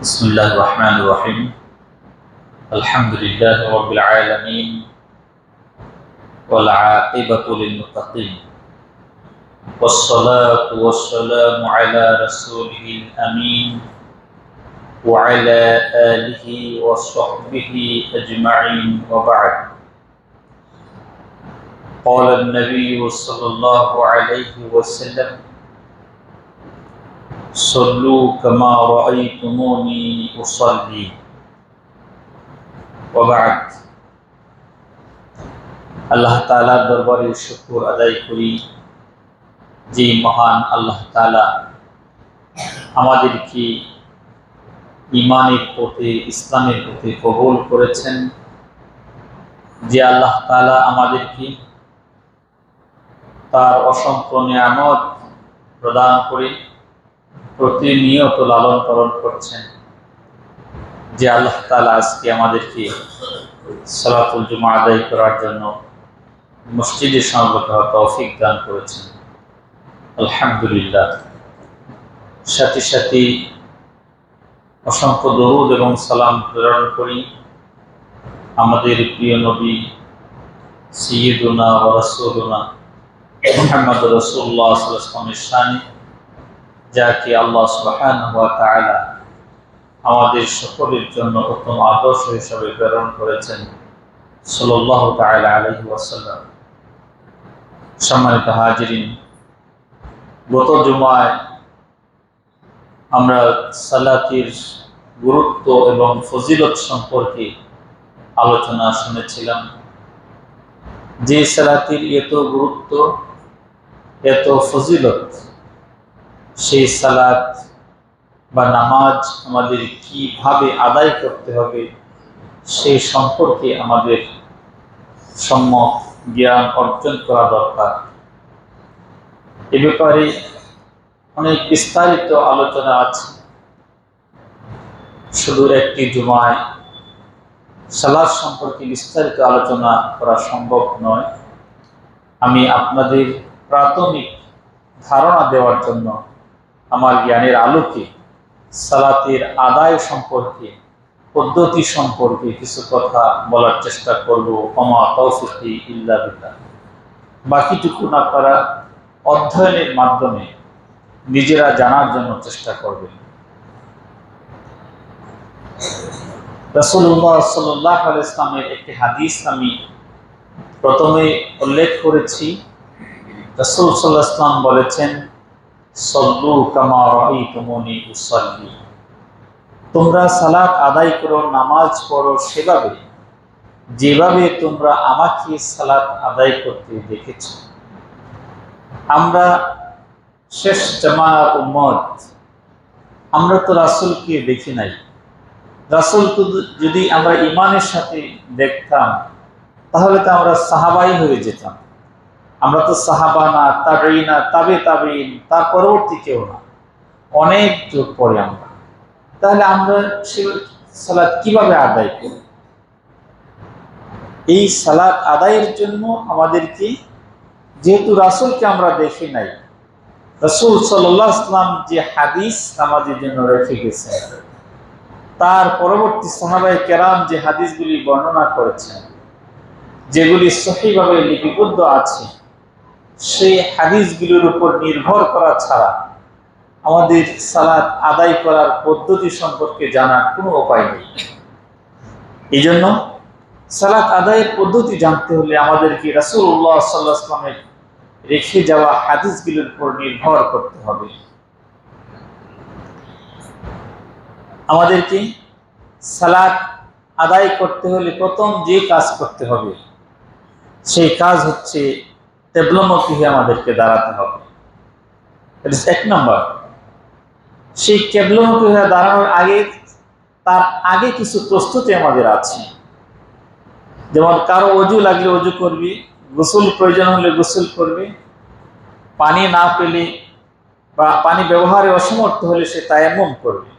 بسم الله الرحمن الرحيم الحمد لله رب العالمين والعاقبة للمتقين والصلاة والسلام على رسوله الأمين وعلى آله وصحبه أجمعين وبعد قال النبي صلى الله عليه وسلم صلوا كما رأيتموني أصلي وبعد আল্লাহ তালার দরবারে শুকুর আদায় করি যে মহান আল্লাহ তালা আমাদেরকে ইমানের পথে ইসলামের পথে কবুল করেছেন যে আল্লাহ তালা আমাদেরকে তার অসংখ্য নিয়ামত প্রদান করে প্রতিনিয়ত লালন পালন করছেন। যে আল্লাহ তালা আজকে আমাদেরকে সালাতুল জুমা আদায় করার জন্য মসজিদে সমবেত হওয়ার তৌফিক দান করেছেন। আলহামদুলিল্লাহ। সাথে সাথে অসংখ্য দরুদ এবং সালাম প্রেরণ করি আমাদের প্রিয় নবী সৈয়দুনা রসুলুনা মোহাম্মদ রসুল্লাহ সাল্লামের শানে। যাকে আল্লাহ সুবহান আমাদের সকলের জন্য উত্তম আদর্শ হিসাবে প্রেরণ করেছেন সাল্লাল্লাহু তাআলা আলাইহি ওয়াসাল্লাম। সম্মানিত হাজিরিন, গত জুমায় আমরা সালাতির গুরুত্ব এবং ফজিলত সম্পর্কে আলোচনা শুনেছিলাম। যে সালাতির এত গুরুত্ব, এত ফজিলত সেই সালাত বা নামাজ আমাদের কীভাবে আদায় করতে হবে সেই সম্পর্কে আমাদের সম্যক জ্ঞান অর্জন করা দরকার। এ ব্যাপারে অনেক বিস্তারিত আলোচনা আছে। শুধু একটি জুমায় সালাদ সম্পর্কে বিস্তারিত আলোচনা করা সম্ভব নয়। আমি আপনাদের প্রাথমিক ধারণা দেওয়ার জন্য আমার জ্ঞানের আলোকে, সালাতের আদায় সম্পর্কে, পদ্ধতি সম্পর্কে কিছু কথা বলার চেষ্টা করব। ক্ষমা তৌফিকি ইল্লা বিল্লাহ। বাকিটুকু করা অধ্যয়নের মাধ্যমে নিজেরা জানার জন্য চেষ্টা করবেন। রসুল্লাহ সাল্লাহ ইসলামের একটি হাদিস আমি প্রথমে উল্লেখ করেছি। রসুল সাল্লাহ ইসলাম বলেছেন তোমরা সালাত আদায় করো, নামাজ পড়ো সেভাবে, যেভাবে তোমরা আমাকে সালাত আদায় করতে দেখেছ। আমরা শেষ জামার উম্মত, আমরা তো রাসুলকে দেখি নাই। রাসুল যদি আমরা ইমানের সাথে দেখতাম, তাহলে তো আমরা সাহাবাই হয়ে যেতাম। আমরা তো সাহাবা না না তাবে তাবেইন তার পরবর্তী কেউ না। অনেক যুগ পরে আমরা। তাহলে আমরা সে সালাদ কীভাবে আদায় করি? এই সালাদ আদায়ের জন্য আমাদেরকে, যেহেতু রাসুলকে আমরা দেখি নাই, রসুল সাল্লাহ ইসলাম যে হাদিস আমাদের জন্য রেখে গেছেন, তার পরবর্তী সাহাবাই কেরাম যে হাদিসগুলি বর্ণনা করেছেন, যেগুলি সহিভাবে লিপিবদ্ধ আছে সেই হাদিসগুলির উপর নির্ভর করা ছাড়া আমাদের সালাদ আদায় করার পদ্ধতি সম্পর্কে জানার কোনো উপায় নেই। এই জন্য সালাদ আদায়ের পদ্ধতি জানতে হলে আমাদেরকে রাসুল্লাহ সাল্লাহ ইসলামের রেখে যাওয়া হাদিসগুলির উপর নির্ভর করতে হবে। আমাদেরকে সালাদ আদায় করতে হলে প্রথম যে কাজ করতে হবে, সেই কাজ হচ্ছে তেবলমুখী আমাদেরকে দাঁড়াতে হবে। এক নম্বর। সেই কেবলমুখী হয়ে দাঁড়ানোর আগে, তার আগে কিছু প্রস্তুতি আমাদের আছে। যেমন কারও অজু লাগলে অজু করবি, গোসল প্রয়োজন হলে গোসল করবি, পানি না পেলে বা পানি ব্যবহারে অসমর্থ হলে সে তায়াম্মম করবে।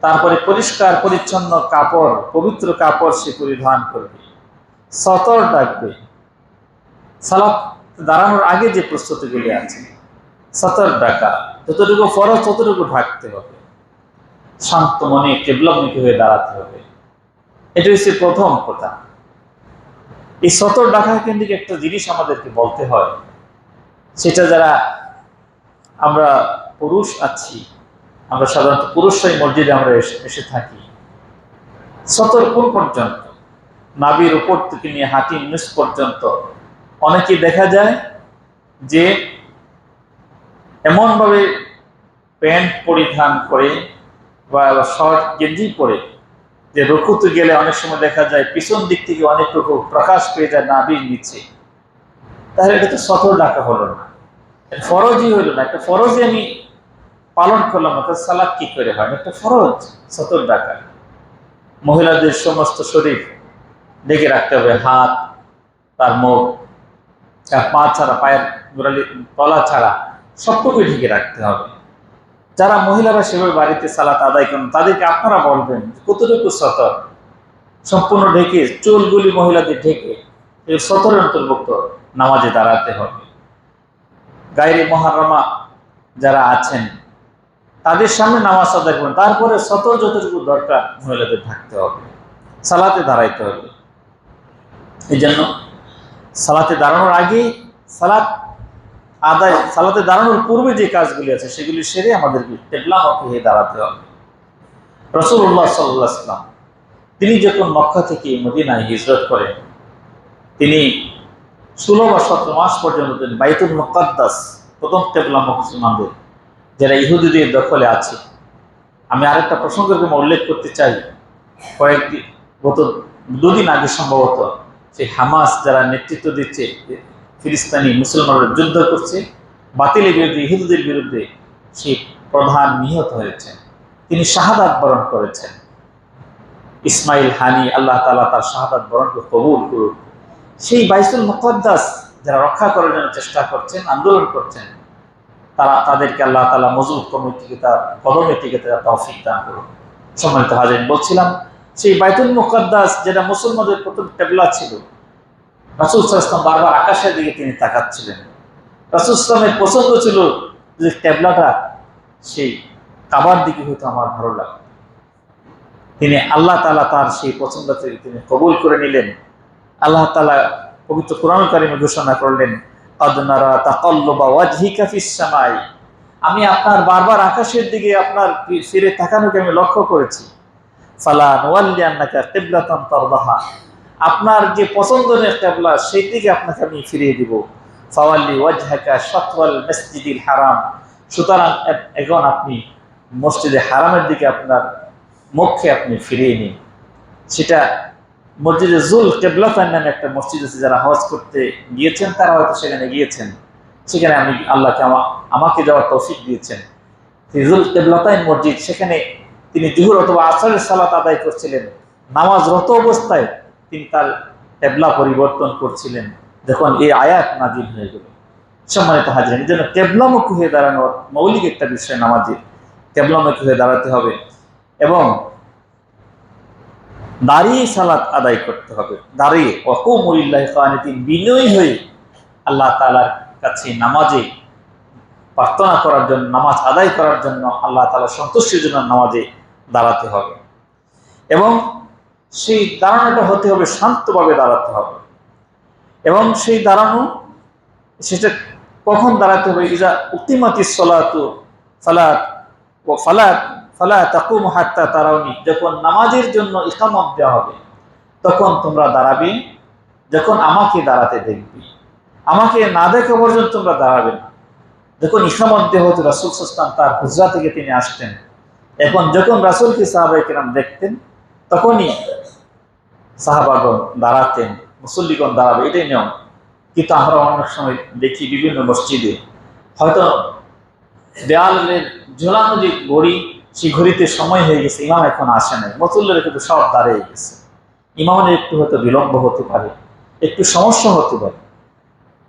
তারপরে পরিষ্কার, পরিচ্ছন্ন কাপড়, পবিত্র কাপড় সে পরিধান করবে। সতর ডাকবে। সালাত দাঁড়ানোর আগে যে প্রস্তুতিগুলি আছে সতর ডাকা যতটুকু ফরজ ততটুকু ঢাকতে হবে। শান্ত মনে কেবলামুখী হয়ে দাঁড়াতে হবে। এটা হচ্ছে প্রথম কথা। এই সতর ডাকা কেন্দ্রিক একটা জিনিস আমাদেরকে বলতে হয়। সেটা যারা আমরা পুরুষ আছি, আমরা সাধারণত পুরুষরাই মসজিদে আমরা এসে থাকি। সতর কোন পর্যন্ত নাবির উপর থেকে নিয়ে হাঁটি নিচ পর্যন্ত অনেকে দেখা যায় যে এমনভাবে প্যান্ট পরিধান করে বা শর্ট গেঞ্জি পরে যে রকুতে গেলে অনেক সময় দেখা যায় পিছন দিক থেকে অনেক রকম প্রকাশ পেয়ে যায় নাবির নিচে। তাহলে এটা তো সতর ডাকা হলো না। ফরজই হলো না। একটা ফরজই আমি পালন করলাম তার সালাদ কি করে হয়? একটা ফরজ সতর ডাকা মহিলাদের সমস্ত শরীর ঢেকে রাখতে হবে, হাত, তার মুখ পা ছাড়া, পায়ের গোড়ালি, তলা ছাড়া সবটুকুই ঢেকে রাখতে হবে। যারা মহিলারা সেভাবে বাড়িতে সালাত আদায় করেন, তাদেরকে আপনারা বলবেন কতটুকু সতর? সম্পূর্ণ ঢেকে, চুলগুলি মহিলাদের ঢেকে, এই সতরের অন্তর্ভুক্ত নামাজে দাঁড়াতে হবে। গায়ের মহারমা যারা আছেন, তাদের সামনে নামাজ আদায় করবেন তারপরে সতর যতটুকু দরকার মহিলাদের থাকতে হবে, সালাতে দাঁড়াইতে হবে। এই জন্য সালাতে দাঁড়ানোর আগে সালাত আদায়, সালাতে দাঁড়ানোর পূর্বে যে কাজগুলি আছে, সেগুলি সেরে আমাদেরকে টেবলামুখী হয়ে দাঁড়াতে হবে। রসুল্লাহ সাল্লাহ সাল্লাম তিনি যখন মক্কা থেকে মদিনায় হিজরত করেন, তিনি ষোলো বা সতেরো মাস পর্যন্ত তিনি বাইতুল মুকাদ্দাস, প্রথম টেবলা মুসলমানদের, যারা ইহুদিদের দখলে আছে। আমি আরেকটা প্রসঙ্গের উল্লেখ করতে চাই। কয়েকদিন গত দুদিন আগে সম্ভবত সেই হামাস যারা নেতৃত্ব দিচ্ছে ফিলিস্তানি মুসলমানরা যুদ্ধ করছে, বাতিলের বিরুদ্ধে, ইহুদিদের বিরুদ্ধে সেই প্রধান নিহত হয়েছেন। তিনি শাহাদাত বরণ করেছেন। ইসমাইল হানি, আল্লাহ তালা তার শাহাদাত বরণকে কবুল করুন সেই বাইসুল মুকদ্দাস যারা রক্ষা করার জন্য চেষ্টা করছেন, আন্দোলন করছেন, তারা তাদেরকে আল্লাহ তালা মজবুত কমিটিকে তার কদমে টিকে তারা তৌফিক দান করুন সম্মানিত হাজির বলছিলাম সেই বাইতুল মুকদ্দাস, যেটা মুসলমানদের প্রথম টেবলা ছিল, রাসুল ইসলাম বারবার আকাশের দিকে তিনি তাকাচ্ছিলেন। রাসুল ইসলামের পছন্দ ছিল যে টেবলাটা সেই কাবার দিকে হয়তো আমার ভালো লাগে। তিনি আল্লাহ তালা তার সেই পছন্দ থেকে তিনি কবুল করে নিলেন। আল্লাহ তালা পবিত্র কোরআন কারিমে ঘোষণা করলেন আদনারা তাকল্লবা আমি আপনার বারবার আকাশের দিকে আপনার ফিরে তাকানোকে আমি লক্ষ্য করেছি। আপনার যে পছন্দের কেবলা সেই দিকে আপনাকে আমি ফিরিয়ে দিব। ফাওয়াল্লি ওয়াজহাকা শাতওয়াল মসজিদিল হারাম। সুতরাং এখন আপনি মসজিদে হারামের দিকে আপনার মুখে আপনি ফিরিয়ে নিন। সেটা মসজিদে জুল কেবলাতান নামে একটা মসজিদ আছে, যারা হজ করতে গিয়েছেন, তারা হয়তো সেখানে গিয়েছেন। সেখানে আমি আল্লাহকে আমা- আমাকে যাওয়ার তৌফিক দিয়েছেন। জুল কেবলাতাইন মসজিদ, সেখানে তিনি জুহুর অথবা আসরের সালাত আদায় করছিলেন। নামাজরত অবস্থায় তিনি তার টেবলা পরিবর্তন করছিলেন। যখন এই আয়াত নাজিল হয়ে গেল। সম্মানিত হাজির এই জন্য কেবলামুখী হয়ে দাঁড়ানোর মৌলিক একটা বিষয় নামাজে। কেবলামুখী হয়ে দাঁড়াতে হবে এবং দাঁড়িয়ে সালাত আদায় করতে হবে। দাঁড়িয়ে অকুমুল্লাহ কানিতিন, বিনয়ী হয়ে আল্লাহ তালার কাছে নামাজে প্রার্থনা করার জন্য, নামাজ আদায় করার জন্য আল্লাহ তালা সন্তুষ্টির জন্য নামাজে দাঁড়াতে হবে। এবং সেই দাঁড়ানোটা হতে হবে, শান্তভাবে দাঁড়াতে হবে। এবং সেই দাঁড়ানো, সেটা কখন দাঁড়াতে হবে? ইজা উক্তিমাতি সলাতু ফালাত, ও ফালাত, ফালা তাকুম হাত্তা তারাউনি। যখন নামাজের জন্য ইকামত দেওয়া হবে, তখন তোমরা দাঁড়াবে, যখন আমাকে দাঁড়াতে দেখবি। আমাকে না দেখা পর্যন্ত তোমরা দাঁড়াবে না। যখন ইকামত দেহ রাসুল সাস্তান তার হুজরা থেকে তিনি আসতেন। এখন যখন রাসুলকে সাহাবাই কিরাম দেখতেন, তখনই সাহাবাগণ দাঁড়াতেন, মুসল্লিগণ দাঁড়াবে, এটাই নিয়ম। কিন্তু আমরা অনেক সময় দেখি বিভিন্ন মসজিদে, হয়তো দেয়ালের ঝোলানো যে ঘড়ি, সেই ঘড়িতে সময় হয়ে গেছে, ইমাম এখন আসে নাই, মুসল্লিরা কিন্তু সব দাঁড়িয়ে গেছে। ইমামের একটু হয়তো বিলম্ব হতে পারে, একটু সমস্যা হতে পারে।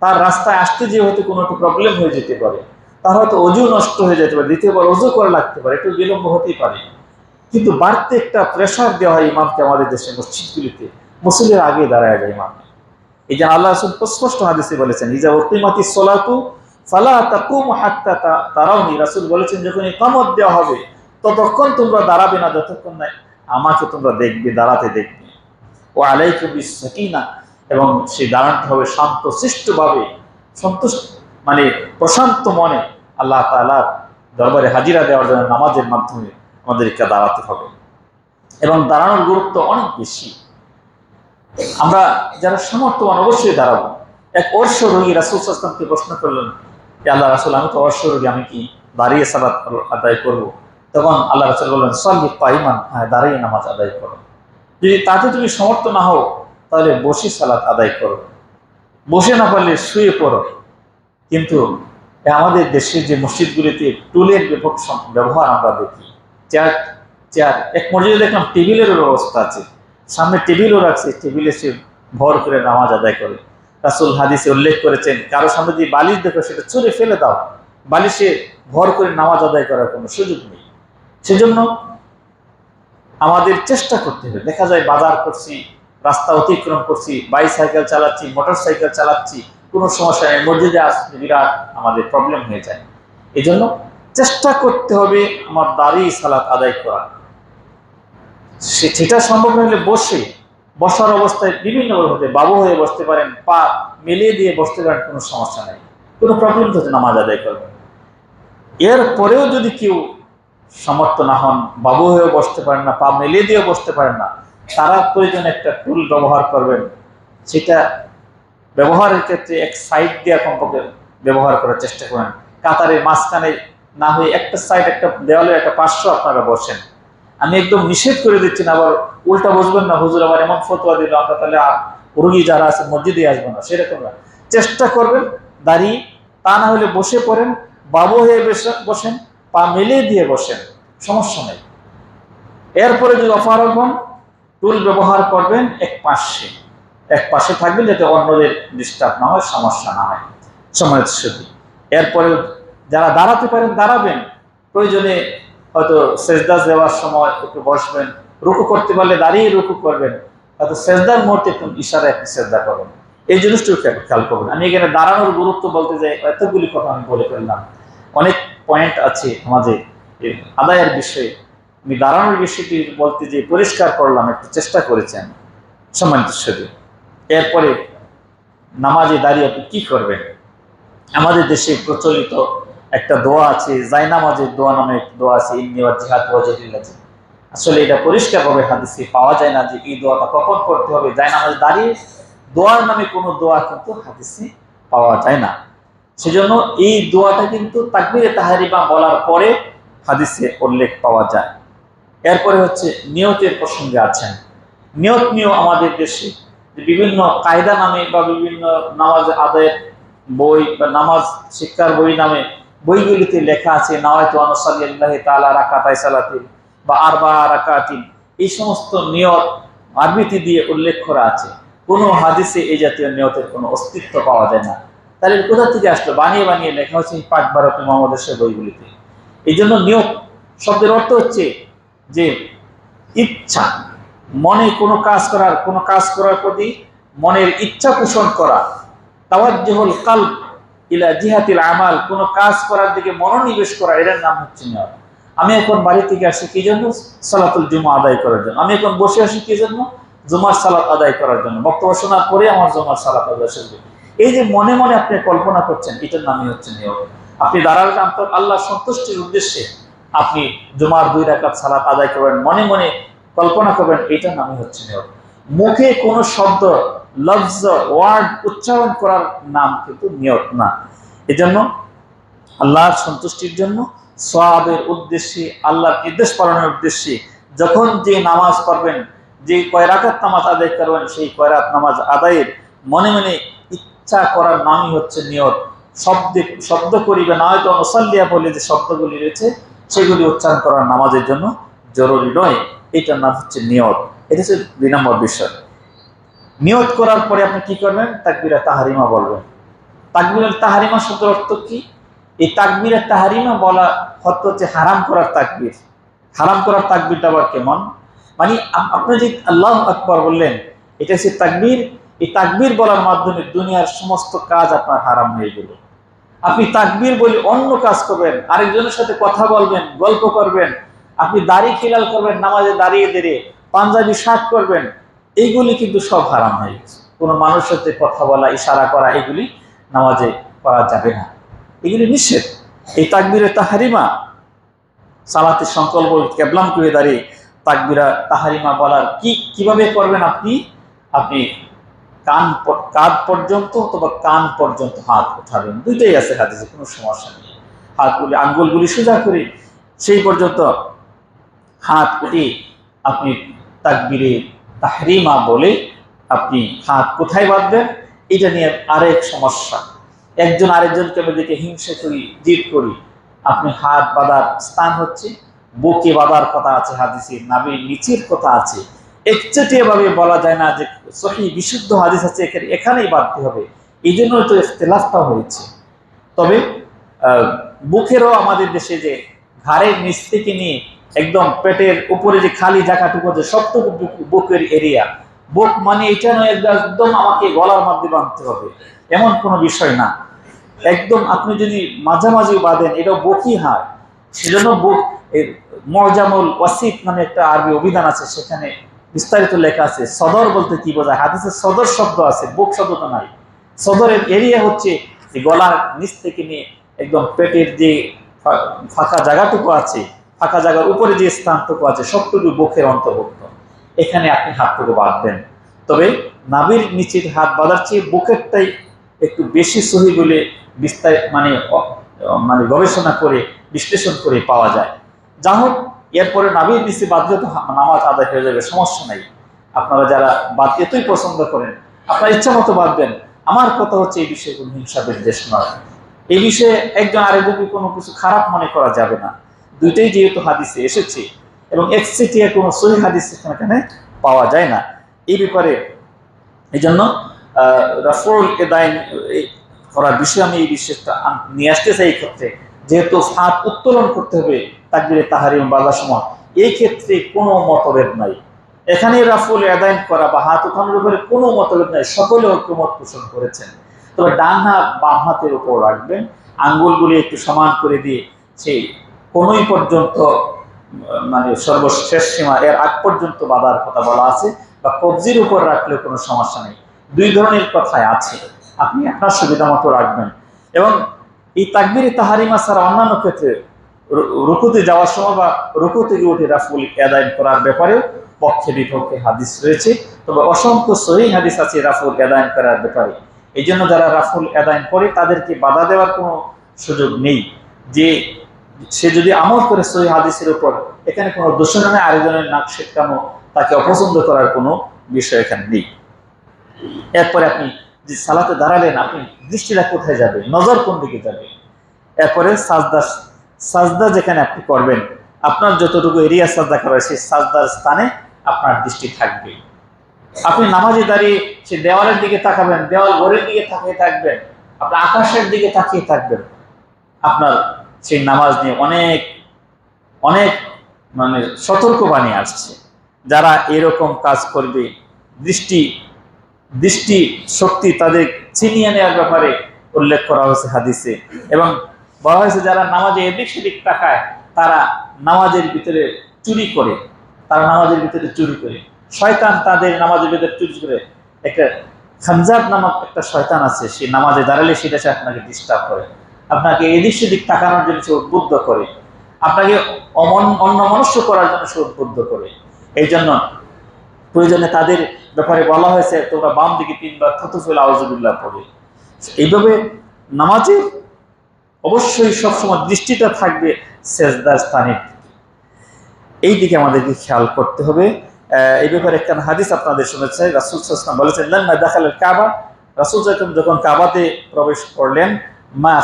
তার রাস্তায় আসতে যে হয়তো কোনো একটু প্রবলেম হয়ে যেতে পারে। তার হয়তো অজু নষ্ট হয়ে যেতে পারে, দ্বিতীয়বার অজু করা লাগতে পারে, একটু বিলম্ব হতেই পারে। কিন্তু বাড়তে একটা প্রেশার দেওয়া হয় ইমামকে আমাদের দেশে মসজিদগুলিতে, মুসলিমের আগে দাঁড়ায় যায় ইমাম। এই যে আল্লাহ স্পষ্ট হাদিসে বলেছেন, ইজা উকিমাতি সোলাতু ফালা তাকুম হাত্তা তারাউনি রাসূল বলেছেন, যখন ইকামত দেওয়া হবে, ততক্ষণ তোমরা দাঁড়াবে না, যতক্ষণ না আমাকে তোমরা দেখবে, দাঁড়াতে দেখবে। ও আলাইকুম সাকিনা এবং সে দাঁড়াতে হবে শান্ত সৃষ্টভাবে সন্তুষ্ট মানে প্রশান্ত মনে আল্লাহ তালার দরবারে হাজিরা দেওয়ার জন্য নামাজের মাধ্যমে আমাদেরকে দাঁড়াতে হবে। এবং দাঁড়ানোর গুরুত্ব অনেক বেশি। আমরা যারা সামর্থ্যবান অবশ্যই দাঁড়াবো। এক অর্শ রোগী রাসুল সাসলামকে প্রশ্ন করলেন যে আল্লাহ রাসুল, আমি তো অর্শ রোগী আমি কি দাঁড়িয়ে সালাত আদায় করব? তখন আল্লাহ রাসুল বললেন, সল্লি পাইমান হ্যাঁ দাঁড়িয়ে নামাজ আদায় করো। যদি তাতে তুমি সমর্থ না হও, তাহলে বসে সালাত আদায় করো। বসে না পারলে শুয়ে পড়ো। কিন্তু আমাদের দেশের যে মসজিদগুলিতে টুলের ব্যাপক ব্যবহার আমরা দেখি। চেয়ার চেয়ার এক মসজিদে দেখলাম টেবিলেরও ব্যবস্থা আছে। সামনে টেবিলও রাখছে, টেবিলে সে ভর করে নামাজ আদায় করে। রাসুল হাদিসে উল্লেখ করেছেন, কারও সামনে যদি বালিশ দেখো, সেটা চুরে ফেলে দাও। বালিশে ভর করে নামাজ আদায় করার কোনো সুযোগ নেই। সেজন্য আমাদের চেষ্টা করতে হবে। দেখা যায় বাজার করছি, রাস্তা অতিক্রম করছি, বাইসাইকেল চালাচ্ছি মোটর সাইকেল চালাচ্ছি কোনো সমস্যা নেই, মসজিদে আসলে বিরাট আমাদের প্রবলেম হয়ে যায়। এই জন্য চেষ্টা করতে হবে আমার দাঁড়িয়ে সালাত আদায় করা সেটা সম্ভব হলে বসে, বসার অবস্থায় বিভিন্ন হতে বাবু হয়ে বসতে পারেন, পা মিলিয়ে দিয়ে বসতে পারেন, কোনো সমস্যা নেই। কোনো প্রবলেম হতে নামাজ আদায় করবেন। এর পরেও যদি কেউ সমর্থ না হন, বাবু হয়েও বসতে পারেন না, পা মেলিয়ে দিয়েও বসতে পারেন না, তারা প্রয়োজন একটা টুল ব্যবহার করবেন। সেটা ব্যবহারের ক্ষেত্রে এক সাইড দিয়ে কমপক্ষে ব্যবহার করার চেষ্টা করেন। কাতারের মাঝখানে না হয়ে একটা সাইড একটা দেওয়ালের একটা পার্শ্ব আপনারা বসেন। আমি একদম নিষেধ করে দিচ্ছি না, আবার উল্টা বসবেন না। হুজুর, আবার এমন ফতোয়া দিল, আমরা তাহলে রুগী যারা আছে মসজিদে আসব না। সেরকম না। চেষ্টা করবেন দাঁড়িয়ে, তা না হলে বসে পড়েন, বাবু হয়ে বসে- বসেন, পা মেলিয়ে দিয়ে বসেন, সমস্যা নেই। এরপরে যদি অপারগ হন টুল ব্যবহার করবেন এক পাশে এক পাশে থাকবেন যাতে অন্যদের ডিস্টার্ব না হয়, সমস্যা না হয়। সময়ের শুধু এরপরে যারা দাঁড়াতে পারেন, দাঁড়াবেন। প্রয়োজনে হয়তো সেজদা দেওয়ার সময় একটু বসবেন। রুকু করতে পারলে দাঁড়িয়ে রুকু করবেন। হয়তো সেজদার মুহূর্তে একটু ইশারা একটু সেজদা করবেন। এই জিনিসটিও খেয়াল- করবেন। আমি এখানে দাঁড়ানোর গুরুত্ব বলতে যাই এতগুলি কথা আমি বলে ফেললাম। অনেক পয়েন্ট আছে আমাদের আদায়ের বিষয়ে। আমি দাঁড়ানোর বিষয়টি বলতে যে পরিষ্কার করলাম, একটু চেষ্টা করেছেন সম্মানিত শুধু এরপরে নামাজে দাঁড়িয়ে আপনি কি করবেন? আমাদের দেশে প্রচলিত একটা দোয়া আছে জায়নামাজের দোয়া নামে একটা দোয়া আছে ইন্নিওয়ার জিহাদ ওয়াজিল্লাহ আসলে এটা পরিষ্কারভাবে হাদিসে পাওয়া যায় না যে এই দোয়াটা কখন করতে হবে। জায়নামাজে দাঁড়িয়ে দোয়ার নামে কোনো দোয়া কিন্তু হাদিসে পাওয়া যায় না। সেজন্য এই দোয়াটা কিন্তু তাকবিরে তাহারিমা বলার পরে হাদিসে উল্লেখ পাওয়া যায়। এরপরে হচ্ছে নিয়তের প্রসঙ্গে আছেন। নিয়ত নিয়েও আমাদের দেশে বিভিন্ন কায়দা নামে বা বিভিন্ন নামাজ আদায়ের বই বা নামাজ শিক্ষার বই নামে বইগুলিতে লেখা আছে নাওয়ায়তু আনুসাল্লাহ তাআলা রাকাতাই সালাতিন বা আরবা রাকাতিন। এই সমস্ত নিয়ত আরবিতে দিয়ে উল্লেখ করা আছে। কোনো হাদিসে এই জাতীয় নিয়তের কোনো অস্তিত্ব পাওয়া যায় না। তাহলে কোথা থেকে আসলো? বানিয়ে বানিয়ে লেখা হচ্ছে এই পাক ভারত মোহাম্মদের সে বইগুলিতে। এই জন্য নিয়ত শব্দের অর্থ হচ্ছে যে ইচ্ছা মনে কোনো কাজ করার, কোনো কাজ করার প্রতি মনের ইচ্ছা পোষণ করা, তাওয়াজ্জুহুল কালব ইলা জিহাতিল আমাল, কোনো কাজ করার দিকে মনোনিবেশ করা, এটার নাম হচ্ছে নিয়ত আমি এখন বাড়ি থেকে আসি কি জন্য? সালাতুল জুমা আদায় করার জন্য। আমি এখন বসে আসি কি জন্য? জুমার সালাত আদায় করার জন্য। বক্তব্য শোনার পরে আমার জুমার সালাত আদায় শুরু এই যে মনে মনে আপনি কল্পনা করছেন, এটার নামই হচ্ছে নিয়ত আপনি দাঁড়ালেন আন্তর আল্লাহ সন্তুষ্টির উদ্দেশ্যে আপনি জুমার দুই রাকাত সালাত আদায় করবেন। মনে মনে কল্পনা করবেন এটা নামই হচ্ছে নিয়ত মুখে কোনো শব্দ, লফজ, ওয়ার্ড উচ্চারণ করার নাম কিন্তু নিয়ত না। এজন্য আল্লাহর সন্তুষ্টির জন্য সোয়াবের উদ্দেশ্যে, আল্লাহর নির্দেশ পালনের উদ্দেশ্যে যখন যে নামাজ পড়বেন, যে কয় রাকাত নামাজ আদায় করবেন, সেই কয়রাত নামাজ আদায়ের মনে মনে ইচ্ছা করার নামই হচ্ছে নিয়ত শব্দে, শব্দ করিবে না, হয়তো মুসাল্লিয়া বলে যে শব্দগুলি রয়েছে, সেগুলি উচ্চারণ করার নামাজের জন্য জরুরি নয়। এটার নাম হচ্ছে নিয়ত। এটা হচ্ছে দুই নম্বর বিষয়। নিয়ত করার পরে আপনি কি করবেন? তাকবিরা তাহারিমা বলবেন। তাকবিরা তাহারিমা শব্দের অর্থ কি? এই তাকবিরা তাহারিমা বলা অর্থ হচ্ছে হারাম করার তাকবির। হারাম করার তাকবিরটা আবার কেমন? মানে আপনি যে আল্লাহ আকবর বললেন, এটা হচ্ছে তাকবির। এই তাকবির বলার মাধ্যমে দুনিয়ার সমস্ত কাজ আপনার হারাম হয়ে গেল। আপনি তাকবির বলে অন্য কাজ করবেন, আরেকজনের সাথে কথা বলবেন, গল্প করবেন আপনি দাড়ি খিলাল করবেন, নামাজে দাঁড়িয়ে দাঁড়িয়ে পাঞ্জাবি, শার্ট করবেন এইগুলি কিন্তু সব হারাম হয়ে গেছে। কোনো মানুষের সাথে কথা বলা, ইশারা করা এগুলি নামাজে করা যাবে না। এগুলি নিষেধ। এই তাকবিরে তাহারিমা সালাতে সংকল্প কেবলাম করে দাঁড়িয়ে তাকবিরা তাহারিমা বলার কি, কীভাবে করবেন আপনি? আপনি কান কাঁধ পর্যন্ত অথবা কান পর্যন্ত হাত উঠাবেন। দুইটাই আছে হাদিসে, কোনো সমস্যা নেই। হাতগুলি, আঙ্গুলগুলি সোজা করে সেই পর্যন্ত হাত উঠে আপনি তাকবিরে তাহরিমা বলে আপনি হাত কোথায় বাঁধবেন? এটা নিয়ে আরেক সমস্যা। একজন আরেকজনকে আমি দেখে হিংসা করি, জিদ করি। আপনি হাত বাঁধার স্থান হচ্ছে, বুকে বাঁধার কথা আছে হাদিসে নাবির নিচের কথা আছে। একচেটিয়া ভাবে বলা যায় না যে সহি বিশুদ্ধ হাদিস আছে, এখানে এখানেই বাঁধতে হবে। এই জন্য তো ইখতলাফটা হয়েছে। তবে বুকেরও আমাদের দেশে যে ঘাড়ের নিচ থেকে নিয়ে একদম পেটের উপরে যে খালি জায়গাটুকু আছে সবটুকু বুক- বুকের এরিয়া বুক মানে এটা নয় একদম আমাকে গলার মধ্যে বাঁধতে হবে, এমন কোনো বিষয় না। একদম আপনি যদি মাঝামাঝি বাঁধেন এটা বকি হয় সেজন্য বুক মজামুল ওয়াসিফ নামে একটা আরবি অভিধান আছে, সেখানে বিস্তারিত লেখা আছে, সদর বলতে কি বোঝায়? হাদিসে সদর শব্দ আছে, বুক শব্দ তো নাই। সদরের এরিয়া হচ্ছে গলার নিচ থেকে নিয়ে একদম পেটের যে ফাঁকা জায়গাটুকু আছে ফাঁকা জায়গার উপরে যে স্থানটুকু আছে, সবটুকু বুকের অন্তর্ভুক্ত। এখানে আপনি হাতটুকু বাঁধবেন। তবে নাভির নিচের হাত বাঁধার চেয়ে বুকেরটাই একটু বেশি সহি বলে বিস্তার মানে মানে গবেষণা করে, বিশ্লেষণ করে পাওয়া যায়। যা হোক, এরপরে নাভির নিচে বাঁধলে তো নামাজ আদায় হয়ে যাবে, সমস্যা নাই। আপনারা যারা বাদ এতই পছন্দ করেন, আপনার ইচ্ছা মতো বাঁধবেন। আমার কথা হচ্ছে এই বিষয়ে কোনো হিংসা বিদ্বেষ নয়। এই বিষয়ে একজন আরেকজনকে কোনো কিছু খারাপ মনে করা যাবে না। দুইটাই যেহেতু হাদিসে এসেছে এবং একচেটিয়া কোনো সহি হাদিস এখানে পাওয়া যায় না। এই ব্যাপারে এই জন্য রাফুল এদাইন করার বিষয়ে আমি এই আন- নিয়ে আসতে চাই এই ক্ষেত্রে। যেহেতু হাত উত্তোলন করতে হবে তাকবিরে তাহারিম বাজার সময় এই ক্ষেত্রে কোনো মতভেদ নাই। এখানে রাফুল এদাইন করা বা হাত উঠানোর উপরে কোনো মতভেদ নাই। সকলে ঐক্যমত পোষণ করেছেন। তবে ডান হাত বাম হাতের উপর রাখবেন। আঙ্গুলগুলি একটু সমান করে দিয়ে সেই কোনোই পর্যন্ত মানে সর্বশেষ সীমা এর আগ পর্যন্ত বাঁধার কথা বলা আছে বা কবজির উপর রাখলেও কোনো সমস্যা নেই। দুই ধরনের কথাই আছে। আপনি আপনার সুবিধা মতো রাখবেন। এবং এই তাকবির তাহারিমা ছাড়া অন্যান্য ক্ষেত্রে রুকুতে যাওয়ার সময় বা রুকু থেকে উঠে রাফুল আদায় করার ব্যাপারে পক্ষে বিপক্ষে হাদিস রয়েছে। তবে অসংখ্য সহি হাদিস আছে রাফুল আদায় করার ব্যাপারে। এই জন্য যারা রাফুল আদায় করে, তাদেরকে বাধা দেওয়ার কোনো সুযোগ নেই। যে সে যদি আমল করে সহি হাদিসের উপর, এখানে কোনো দোষণ আরেকজনের নাক শেখানো তাকে অপছন্দ করার কোনো বিষয় এখানে নেই। এরপরে আপনি যে সালাতে দাঁড়ালেন, আপনি দৃষ্টিটা কোথায় যাবে? নজর কোন দিকে যাবে? এরপরে সাজদা সাজদা যেখানে আপনি করবেন, আপনার যতটুকু এরিয়া সাজদা করা সেই সাজদার স্থানে আপনার দৃষ্টি থাকবে। আপনি নামাজে দাঁড়িয়ে সে দেওয়ালের দিকে তাকাবেন, দেওয়াল ঘরের দিকে তাকিয়ে থাকবেন, আপনি আকাশের দিকে তাকিয়ে থাকবেন, আপনার সেই নামাজ নিয়ে অনেক অনেক মানে সতর্ক বাণী আসছে। যারা এরকম কাজ করবে, দৃষ্টি দৃষ্টি শক্তি তাদের ছিনিয়ে নেওয়ার ব্যাপারে উল্লেখ করা হয়েছে হাদিসে এবং বলা হয়েছে যারা নামাজে এদিক সেদিক তাকায়, তারা নামাজের ভিতরে চুরি করে, তারা নামাজের ভিতরে চুরি করে। শয়তান তাদের নামাজের ভিতরে চুরি করে। একটা খানজাব নামক একটা শয়তান আছে, সে নামাজে দাঁড়ালে সেটা সে আপনাকে ডিস্টার্ব করে। আপনাকে এদিক সেদিক তাকানোর জন্য সে উদ্বুদ্ধ করে। আপনাকে অমন, অন্য মনুষ্য করার জন্য সে উদ্বুদ্ধ করে। এই জন্য প্রয়োজনে তাদের ব্যাপারে বলা হয়েছে, তোমরা বাম দিকে তিনবার থতুফুল আউজুবিল্লাহ পড়ে। এইভাবে নামাজে অবশ্যই সবসময় দৃষ্টিটা থাকবে সেজদার স্থানে। এই দিকে আমাদেরকে খেয়াল করতে হবে। এই ব্যাপারে একটা হাদিস আপনাদের শুনেছে, রাসুল সাল্লাম বলেছেন দাখালের কাবা। রাসুল যখন কাবাতে প্রবেশ করলেন মা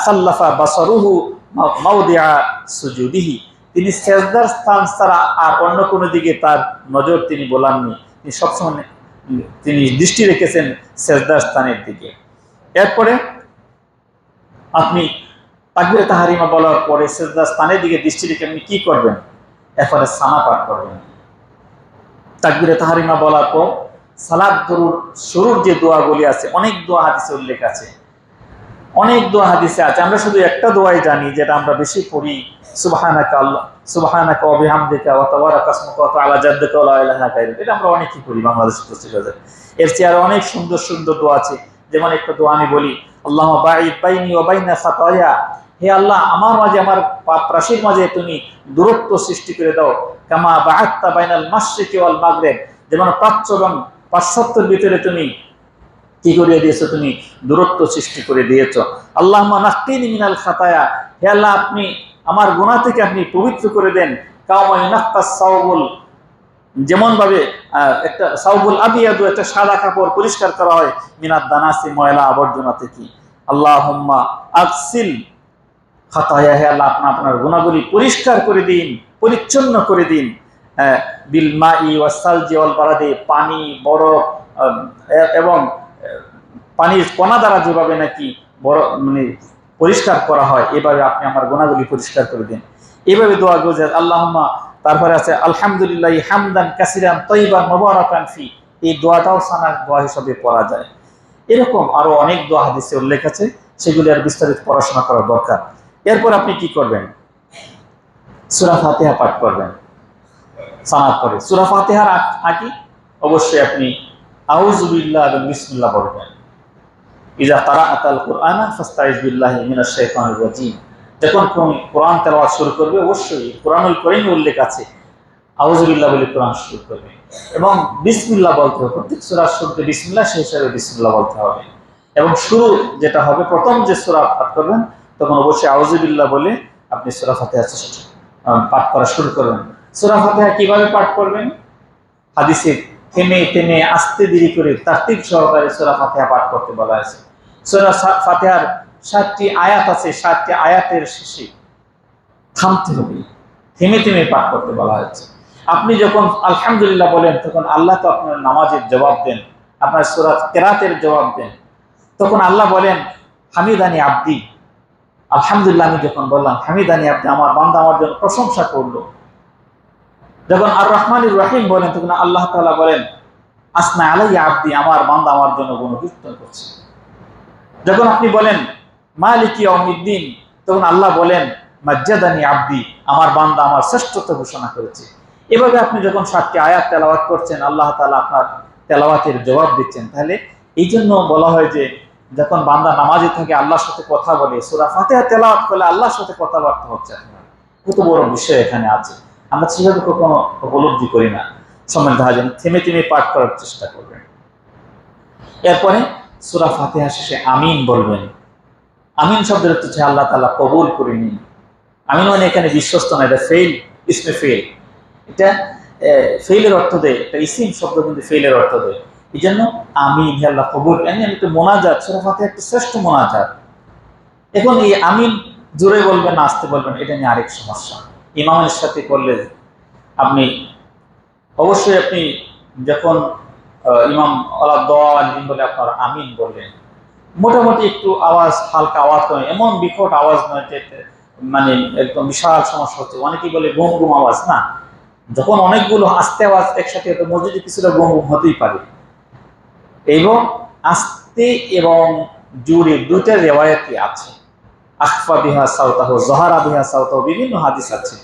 তিনি সেজদার স্থান ছাড়া আর অন্য কোনো দিকে তার নজর তিনি বলাননি। তিনি সবসময় তিনি দৃষ্টি রেখেছেন সেজদার স্থানের দিকে। এরপরে আপনি তাকবির তাহারিমা বলার পরে সেজদার স্থানের দিকে দৃষ্টি রেখে আপনি কি করবেন? এরপরে সানা পাঠ করবেন। তাকবিরে তাহারিমা বলার পর সালাদ দরুর শুরুর যে দোয়াগুলি আছে, অনেক দোয়া হাদিসে উল্লেখ আছে। অনেক দোয়া হাদিসে আছে। আমরা শুধু একটা দোয়াই জানি, যেটা আমরা বেশি পড়ি আল্লাহ ইলাহা গায়রুক। এটা আমরা করি এর চেয়ে আরও অনেক সুন্দর সুন্দর দোয়া আছে। যেমন একটা দোয়া আমি বলি আল্লাহ হে আল্লাহ, আমার মাঝে আমার মাঝে তুমি দূরত্ব সৃষ্টি করে দাও। কামা বাআত্তা বাইনাল মাগরিব। যেমন প্রাচ্য এবং পাশ্চাত্যের ভিতরে তুমি কি করিয়ে দিয়েছ তুমি দূরত্ব সৃষ্টি করে দিয়েছ। আল্লাহ মিনাল খাতায়া। হে আল্লাহ আপনি আমার গুনাহ থেকে আপনি পবিত্র করে দেন। কাউমাই নাক্কাস সাউবুল যেমন ভাবে আহ, একটা সাউবুল আবিয়াদু একটা সাদা কাপড় পরিষ্কার করা হয় মিনাত দানাসি ময়লা আবর্জনা থেকে। আল্লাহ আকসিল খাতায়া। হে আল্লাহ আপনার আপনার গুণাগুলি পরিষ্কার করে দিন পরিচ্ছন্ন করে দিন। বিল মাই ওয়াসালজি ওয়াল বারাদে পানি বরফ এবং পানির কণা দ্বারা যেভাবে নাকি বড় মানে পরিষ্কার করা হয়, এভাবে আপনি আমার গুণাগুলি পরিষ্কার করে দিন। এভাবে দোয়া গোজে আল্লাহম্মা, তারপরে আছে, আলহামদুলিল্লাহ হামদান কাসিরান তৈবান মোবারকান ফি। এই দোয়াটাও সানার দোয়া হিসাবে পড়া যায়। এরকম আরও অনেক দোয়া হাদিসে উল্লেখ আছে, সেগুলি আর বিস্তারিত পড়াশোনা করা দরকার। এরপর আপনি কি করবেন? সুরা ফাতেহা পাঠ করবেন। সানাত পরে সুরা ফাতেহার আগে অবশ্যই আপনি আউজুবিল্লাহ এবং বিসমিল্লাহ পড়বেন ইজা তারা আতাল কোরআন ফাস্তাইজ মিনাশ শাইতানির যখন কোরআন তেলাওয়াত শুরু করবে অবশ্যই কোরআনুল করিমে উল্লেখ আছে। আউজুবিল্লাহ বলে কোরআন শুরু করবে। এবং বিসমিল্লাহ বলতে হবে। প্রত্যেক সূরার শুরুতে বিসমিল্লাহ সেই হিসাবে বিসমিল্লাহ বলতে হবে। এবং শুরু যেটা হবে প্রথম যে সূরা পাঠ করবেন তখন অবশ্যই আউজুবিল্লাহ বলে আপনি সূরা আহ, পাঠ করা শুরু করবেন। সূরা ফাতিহা কীভাবে পাঠ করবেন? হাদিসে থেমে থেমে আস্তে দেরি করে তার্তিক সহকারে সূরা ফাতিহা পাঠ করতে বলা হয়েছে। সূরা ফাতিহার সাতটি আয়াত আছে, সাতটি আয়াতের শেষে থামতে হবে। থেমে থেমে পাঠ করতে বলা হয়েছে। আপনি যখন আলহামদুলিল্লাহ বলেন, তখন আল্লাহ তো আপনার নামাজের জবাব দেন, আপনার সূরা কেরাতের জবাব দেন। তখন আল্লাহ বলেন, হামিদানি আব্দি। আলহামদুলিল্লাহ আমি যখন বললাম, হামিদানি আব্দি, আমার বান্দা আমার জন্য প্রশংসা করল। যখন আর রহমানুর রহিম বলেন, তখন আল্লাহ তাআলা বলেন, আসনা আলাই আব্দি, আমার বান্দা আমার জন্য গুণকীর্তন করছে। যখন আপনি বলেন, মালিকি অমিদ্দিন তখন আল্লাহ বলেন, মাজ্জাদানি আব্দি আমার বান্দা আমার শ্রেষ্ঠত্ব ঘোষণা করেছে। এভাবে আপনি যখন সাতটি আয়াত তেলাওয়াত করছেন, আল্লাহ তাআলা আপনার তেলাওয়াতের জবাব দিচ্ছেন। তাহলে এই জন্য বলা হয় যে, যখন বান্দা নামাজে থেকে, আল্লাহর সাথে কথা বলে, সুরা ফাতেহা তেলাওয়াত করলে আল্লাহর সাথে কথাবার্তা হচ্ছে আপনার। কত বড় বিষয় এখানে আছে। আমরা সেভাবে কখনো উপলব্ধি করি না। সম্মানিত থেমে থেমে পাঠ করার চেষ্টা করবেন। এরপরে সুরা ফাতেহা শেষে আমিন বলবেন। আমিন শব্দের হচ্ছে আল্লাহ তাআলা কবুল করে নিন। আমিন মানে এখানে বিশ্বস্ত না এটা ফেল ইসমে ফেল এটা ফেইলের অর্থ দেয়, এটা ইসিম শব্দ কিন্তু ফেইলের অর্থ দেয়। এই জন্য আমিন হে আল্লাহ কবুল। এমনি একটা মোনাজাত, সুরা ফাতেহা একটা শ্রেষ্ঠ মোনাজাত। এখন এই আমিন জোরে বলবেন না, আসতে বলবেন, এটা নিয়ে আরেক সমস্যা। ইমামের সাথে করলে আপনি অবশ্যই আপনি যখন ইমাম আল্লাহ দিন বলে আপনার আমিন বললেন। মোটামুটি একটু আওয়াজ, হালকা আওয়াজ নয়, এমন বিকট আওয়াজ নয় যে মানে একদম বিশাল সমস্যা হচ্ছে। অনেকেই বলে গুম গুম আওয়াজ, না। যখন অনেকগুলো আস্তে আওয়াজ একসাথে হতো মসজিদে কিছুটা গুম গুম হতেই পারে। এবং আস্তে এবং জোরে দুইটা রেওয়ায়তই আছে। আখফা বিহা সাউতাহ জহারা বিহা সাউতাহ বিভিন্ন হাদিস আছে।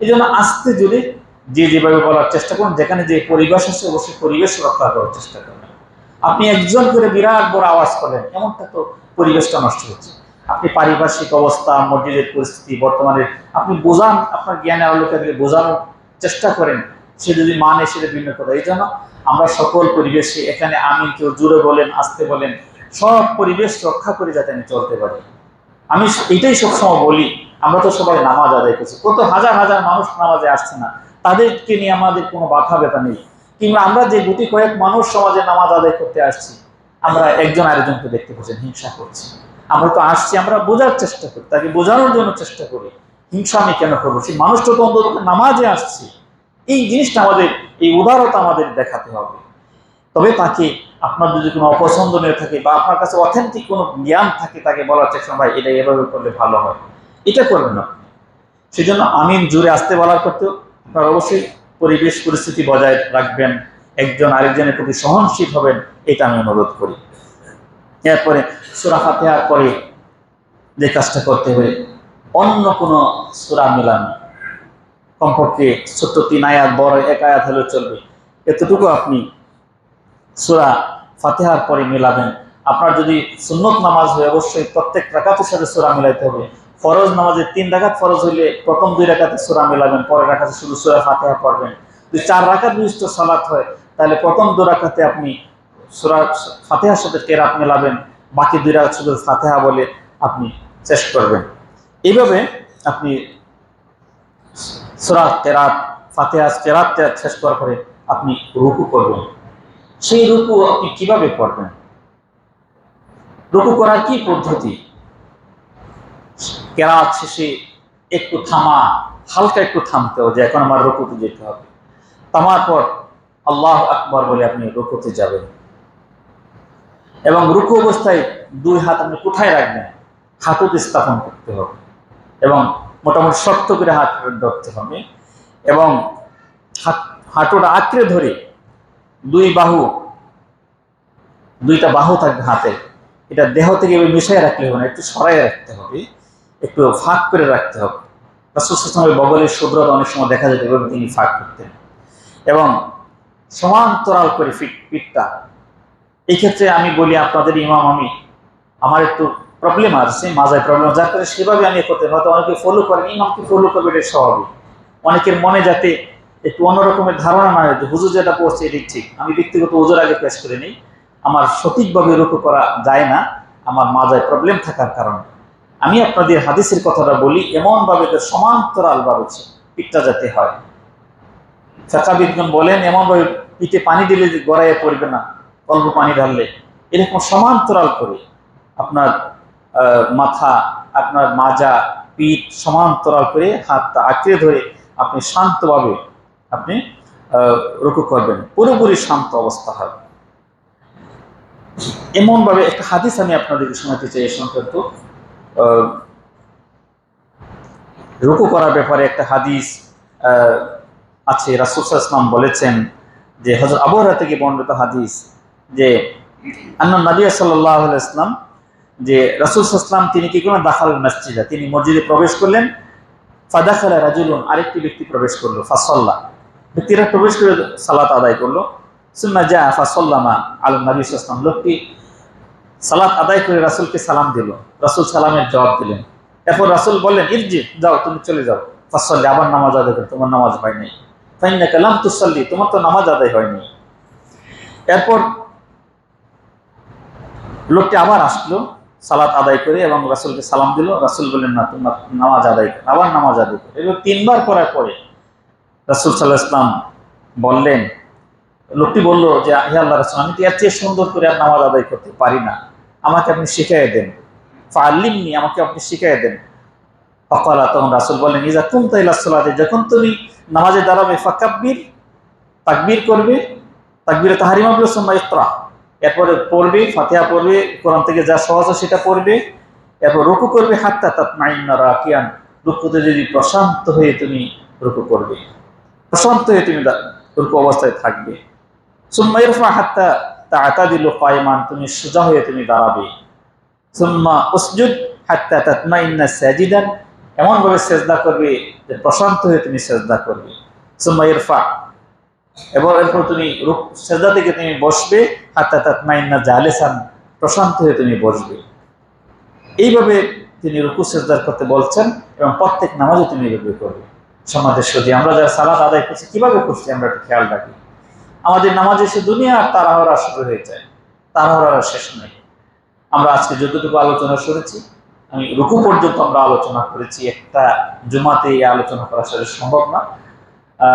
এই জন্য আস্তে জোরে যে যেভাবে বলার চেষ্টা করুন, যেখানে যে পরিবেশ আছে অবশ্যই পরিবেশ রক্ষা করার চেষ্টা করবেন আপনি একজন করে বিরাট বড় আওয়াজ করেন এমনটা তো পরিবেশটা নষ্ট হচ্ছে। আপনি পারিপার্শ্বিক অবস্থা মসজিদের পরিস্থিতি, বর্তমানে আপনি বোঝান, আপনার জ্ঞানের আলোকে বোঝানোর চেষ্টা করেন, সে যদি মানে সেটা ভিন্ন কথা। এই জন্য আমরা সকল পরিবেশে এখানে আমি কেউ জুড়ে বলেন, আসতে বলেন, সব পরিবেশ রক্ষা করে যাতে আমি চলতে পারি। আমি এটাই সবসময় বলি, আমরা তো সবাই নামাজ আদায় করছি। কত হাজার হাজার মানুষ নামাজে আসছে না। তাদেরকে নিয়ে আমাদের কোনো বাধা ব্যথা নেই। কিংবা আমরা যে গুটি কয়েক মানুষ সমাজে নামাজ আদায় করতে আসছি, আমরা একজন আরেকজনকে দেখতে পাচ্ছেন হিংসা করছি। আমরা তো আসছি, আমরা বোঝার চেষ্টা করি, তাকে বোঝানোর জন্য চেষ্টা করি। হিংসা আমি কেন করব? সেই মানুষটা তো অন্তত নামাজে আসছি। এই জিনিসটা আমাদের, এই উদারতা আমাদের দেখাতে হবে। তবে তাকে আপনার যদি কোনো অপছন্দনীয় থাকে বা আপনার কাছে অথেন্টিক কোনো জ্ঞান থাকে, তাকে বলার চেষ্টা ভাই, এটা এভাবে করলে ভালো হয়। এটা করবেন না। সেই জন্য আমিন জুড়ে আসতে বলার করতেও আপনার অবশ্যই পরিবেশ পরিস্থিতি বজায় রাখবেন, একজন আরেকজনের প্রতি সহনশীল হবেন, এটা আমি অনুরোধ করি। এরপরে সুরা ফাতেহার পরে যে কাজটা করতে হবে, অন্য কোনো সুরা মিলান। কমপক্ষে ছোট্ট তিন আয়াত, বড় এক আয়াত হলে চলবে। এতটুকু আপনি সুরা ফাতেহার পরে মিলাবেন। আপনার যদি সুন্নত নামাজ হয়, অবশ্যই প্রত্যেক রাকাতের সাথে সুরা মিলাইতে হবে। ফরজ নামাজে তিন রাকাত ফরজ হইলে প্রথম দুই রাকাতে সুরা মেলাবেন, পরের রাকাতে শুধু সুরা ফাতেহা পড়বেন। যদি চার রাকাত বিশিষ্ট সালাত হয়, তাহলে প্রথম দু রাকাতে আপনি সুরা ফাতেহার সাথে কেরাত মেলাবেন, বাকি দুই রাকাত শুধু ফাতেহা বলে আপনি শেষ করবেন। এইভাবে আপনি সুরা কেরাত ফাতেহা কেরাত শেষ করার পরে আপনি রুকু করবেন। সেই রুকু আপনি কীভাবে করবেন? রুকু করার কি পদ্ধতি? কেরাত শেষে একটু থামা, হালকা একটু থামতে হবে যে এখন আমার রুকুতে যেতে হবে। থামার পর আল্লাহ আকবর বলে আপনি রুকুতে যাবেন। এবং রুকু অবস্থায় দুই হাত আপনি কোথায় রাখবেন? হাতুত স্থাপন করতে হবে এবং মোটামুটি শক্ত করে হাত ধরতে হবে এবং হাঁটুটা আঁকড়ে ধরে দুই বাহু, দুইটা বাহু থাকবে হাতে। এটা দেহ থেকে মিশাই রাখলে হবে না, একটু সরাই রাখতে হবে। একটু ফাঁক করে রাখতে হবে। রাসুলের বগলের শুভ্রতা অনেক সময় দেখা যেত, এভাবে তিনি ফাঁক করতেন। এবং সমান্তরাল করে ফিট পিঠটা এই ক্ষেত্রে আমি বলি, আপনাদের ইমাম, আমি, আমার একটু প্রবলেম আছে, মাজায় প্রবলেম যার কারণে সেভাবে আমি করতে হয়তো অনেকে ফলো করেন, ইমামকে ফলো করবে, এটা স্বাভাবিক। অনেকের মনে যাতে একটু অন্যরকমের ধারণা না যে, হুজুর যেটা পড়ছে এটি ঠিক। আমি ব্যক্তিগত ওজোর আগে পেশ করে নিই। আমার সঠিকভাবে রুকু করা যায় না। আমার মাজায় প্রবলেম থাকার কারণে। আমি আপনাদের হাদিসের কথাটা বলি, এমনভাবে সমান্তরাল ভাবে পিঠটা যাতে হয়। ফেকাবিদগণ বলেন, এমনভাবে পিঠে পানি দিলে গড়াইয়ে পড়বে না, অল্প পানি ঢাললে। এরকম সমান্তরাল করে আপনার মাথা, আপনার মাজা, পিঠ সমান্তরাল করে হাতটা আঁকড়ে ধরে আপনি শান্তভাবে আপনি রুকু করবেন। পুরোপুরি শান্ত অবস্থা হবে এমনভাবে একটা হাদিস আমি আপনাদেরকে শোনাতে চাই এ সংক্রান্ত। রুকু করার ব্যাপারে একটা হাদিস আছে ইসলাম বলেছেন যে হজরত আবহাওয়া থেকে বর্ণিত হাদিস যে আন্না নবী সাল্লাহ ইসলাম যে রাসুল ইসলাম তিনি কি করলেন দাখাল মসজিদা, তিনি মসজিদে প্রবেশ করলেন, ফাদাখালা রাজুলুন, আরেকটি ব্যক্তি প্রবেশ করল, ফাসল্লা। ব্যক্তিরা প্রবেশ করে সালাত আদায় করল। সুন্না যা ফাসল্লামা আলম নবী ইসলাম লোকটি সালাত আদায় করে রাসুলকে সালাম দিল। রাসুল সালামের জবাব দিলেন, এরপর রাসুল বললেন, ইরজি, যাও, তুমি চলে যাও। ফাসল্লি আবার নামাজ আদায় করো, তোমার নামাজ হয়নি ফাইনা কালাম তুসল্লি, তোমার তো নামাজ আদায় হয়নি। এরপর লোকটি আবার আসলো, সালাত আদায় করে এবং রাসুলকে সালাম দিল। রাসুল বললেন, না, তোমার নামাজ আদায় করে, আবার নামাজ আদায় করে। এবার তিনবার করার পরে রাসুল সাল্লাহ ইসলাম বললেন লোকটি বলল যে আল্লাহ রাসুল, আমি তো এর চেয়ে সুন্দর করে আর নামাজ আদায় করতে পারি না। আমাকে আপনি শিখাই দেন। ফাল্লিমনি আমাকে আপনি শিখাই দেন। ফকালা, তখন রাসুল বললেন ইজা তুম তাইলাসলাতে যখন তুমি নামাজে দাঁড়াবে, ফাকাব্বির, তাকবির করবে, তাকবিরে তাহারিমা বলে সোম্মা ইত্রা এরপরে পড়বে, ফাতেহা পড়বে, কোরআন থেকে যা সহজ সেটা পড়বে। এরপর রুকু করবে, হাত্তা তাত মাইন্না রাকিয়ান। রুকুতে যদি প্রশান্ত হয়ে তুমি রুকু করবে, প্রশান্ত হয়ে তুমি রুকু অবস্থায় থাকবে। সুম্মা ইরফা তুমি সোজা হয়ে তুমি করবে প্রশান্ত হয়ে তুমি করবে। তুমি বসবে প্রশান্ত হয়ে তুমি বসবে। এইভাবে তিনি রুকু সেজদার করতে বলছেন এবং প্রত্যেক নামাজে তুমি করবে। সমাজের সদি আমরা যারা সালাদ আদায় করছি, কীভাবে করছি আমরা একটু খেয়াল রাখি। আমাদের নামাজ এসে দুনিয়া আর তাড়াহড়া শুরু হয়ে যায়। তাড়াহড়ার শেষ নেই। আমরা আজকে যতটুকু আলোচনা শুনেছি আমি রুকু পর্যন্ত আমরা আলোচনা করেছি। একটা জুমাতে এই আলোচনা করা আসলে সম্ভব না।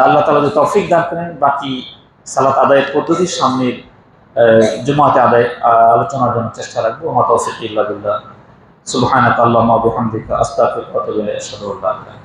আল্লাহ তালা যে তৌফিক দান করেন, বাকি সালাত আদায়ের পদ্ধতির সামনের জুমাতে আদায় আলোচনার জন্য চেষ্টা রাখব। আমার তৌফিক ইল্লা বিল্লাহ। সুবহানাক আল্লাহুম্মা ওয়া বিহামদিকা আস্তাগফিরুকা ওয়া আতুবু ইলাইক।